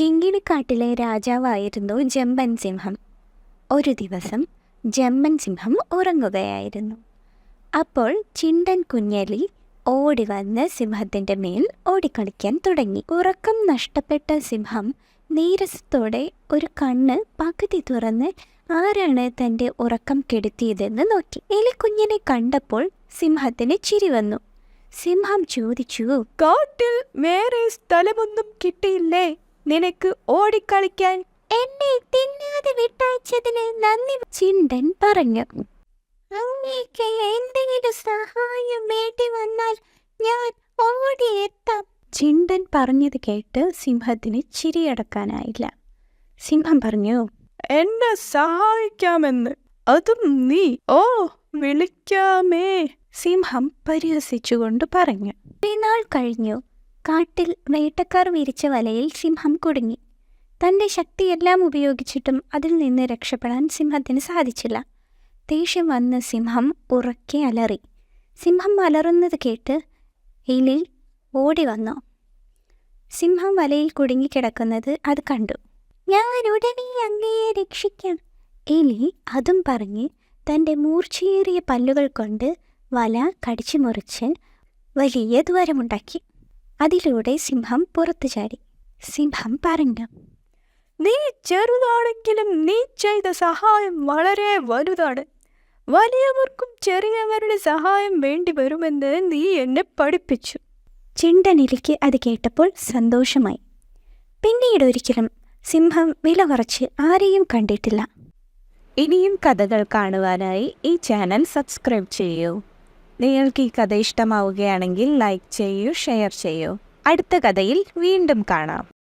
കിങ്ങിണിക്കാട്ടിലെ രാജാവായിരുന്നു ജമ്പൻ സിംഹം. ഒരു ദിവസം ജമ്പൻ സിംഹം ഉറങ്ങുകയായിരുന്നു. അപ്പോൾ ചിണ്ടൻ കുഞ്ഞലി ഓടി വന്ന് സിംഹത്തിന്റെ മേൽ ഓടിക്കളിക്കാൻ തുടങ്ങി. ഉറക്കം നഷ്ടപ്പെട്ട സിംഹം നീരസത്തോടെ ഒരു കണ്ണ് പകുതി തുറന്ന് ആരാണ് തന്റെ ഉറക്കം കെടുത്തിയതെന്ന് നോക്കി. എലിക്കുഞ്ഞിനെ കണ്ടപ്പോൾ സിംഹത്തിന് ചിരി വന്നു. സിംഹം ചോദിച്ചു കാട്ടിൽ വേറെ സ്ഥലമൊന്നും കിട്ടിയില്ലേ? നിനക്ക് ഓടിക്കളിക്കാൻ എന്നെ തിന്നാതെ വിട്ടയച്ചതിന് നന്ദി ചിണ്ടൻ പറഞ്ഞു. അങ്ങേക്ക് എന്തെങ്കിലും സഹായം വേണ്ടി വന്നാൽ ഞാൻ ഓടിയെത്താം. ചിണ്ടൻ പറഞ്ഞത് കേട്ട് സിംഹത്തിന് ചിരിയടക്കാനായില്ല. സിംഹം പറഞ്ഞു എന്നെ സഹായിക്കാമെന്ന്. അതും നീ. ഓ വിളിക്കാമേ. സിംഹം പരിഹസിച്ചുകൊണ്ട് പറഞ്ഞു. നാൾ കഴിഞ്ഞു. കാട്ടിൽ വേട്ടക്കാർ വിരിച്ച വലയിൽ സിംഹം കുടുങ്ങി. തന്റെ ശക്തിയെല്ലാം ഉപയോഗിച്ചിട്ടും അതിൽ നിന്ന് രക്ഷപ്പെടാൻ സിംഹത്തിന് സാധിച്ചില്ല. ദേഷ്യം വന്ന് സിംഹം ഉറക്കെ അലറി. സിംഹം അലറുന്നത് കേട്ട് എലി ഓടി വന്നു. സിംഹം വലയിൽ കുടുങ്ങിക്കിടക്കുന്നത് അത് കണ്ടു. ഞാൻ ഉടനെ അങ്ങയെ രക്ഷിക്കാം എലി അതും പറഞ്ഞ് തന്റെ മൂർച്ചയേറിയ പല്ലുകൾ കൊണ്ട് വല കടിച്ചു മുറിച്ച് വലിയ ദ്വാരമുണ്ടാക്കി. അതിലൂടെ സിംഹം പുറത്തു ചാടി. സിംഹം പറഞ്ഞു നീ ചെറുതാണെങ്കിലും നീ ചെയ്ത സഹായം വളരെ വലുതാണ്. വലിയവർക്കും ചെറിയവരുടെ സഹായം വേണ്ടി വരുമെന്ന് നീ എന്നെ പഠിപ്പിച്ചു. ചിണ്ടനിലയ്ക്ക് അത് കേട്ടപ്പോൾ സന്തോഷമായി. പിന്നീട് ഒരിക്കലും സിംഹം വില കുറച്ച് ആരെയും കണ്ടിട്ടില്ല. ഇനിയും കഥകൾ കാണുവാനായി ഈ ചാനൽ സബ്സ്ക്രൈബ് ചെയ്യൂ. നിങ്ങൾക്ക് ഈ കഥ ഇഷ്ടമാവുകയാണെങ്കിൽ ലൈക്ക് ചെയ്യൂ ഷെയർ ചെയ്യൂ. അടുത്ത കഥയിൽ വീണ്ടും കാണാം.